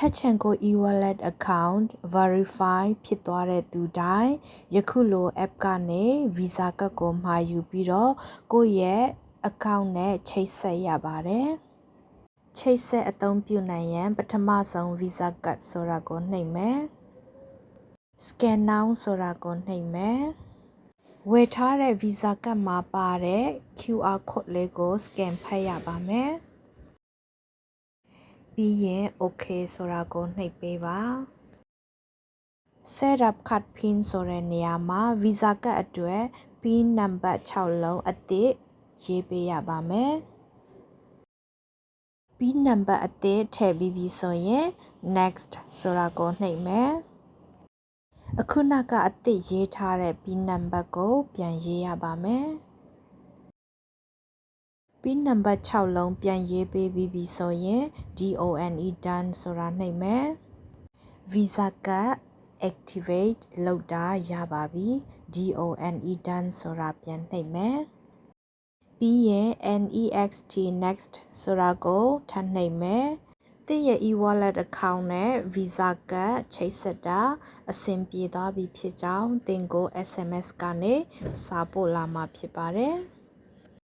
ထက်ချန်ကို e-wallet account verify ဖြစ်သွားတဲ့သူတိုင်းယခုလို app ကနေ Visa ကတ်ကိုမှာယူပြီးတော့ကိုယ့်ရဲ့ account နဲ့ချိတ်ဆက်ရပါတယ်။ချိတ်ဆက်အသုံးပြုနိုင်ရန်ပထမဆုံး Visa ကတ်ဆိုတာကိုနှိပ်မယ်။ scan now ဆိုတာကိုနှိပ်မယ်။ဝယ်ထားတဲ့ Visa ကတ်မှာပါတဲ့ QR code လေးကို scan ဖတ်ရပါမယ်။ ပြီးရင် okay ဆိုတာကိုနှိပ်ပေးပါ set up card pin ဆိုတဲ့နေရာမှာ visa ကတ်အတွက် pin number 6လုံးအသစ်ရေးပေးရပါမယ် pin number အသစ်ထည့်ပြီးပြီဆိုရင် next ဆိုတာကိုနှိပ်မယ်အခုနကအသစ်ရေးထားတဲ့ pin number ကို ပြန်ရေးရပါမယ် pin number 6လုံးပြန်ရေးပေးပြီးပြီဆိုရင် DONE done ဆိုတာနှိပ်မယ် visa က activate လုပ်တာရပါပြီ DONE done ဆိုတာပြန်နှိပ်မယ်ပြီးရင် next next ဆိုတာကိုထပ်နှိပ်မယ်တင့်ရဲ့ e-wallet account နဲ့ Visa ကချိတ်ဆက်တာအဆင်ပြေသွားပြီဖြစ်ကြောင်းသင်ကို SMS ကနေစာပို့လာမှာဖြစ်ပါတယ်။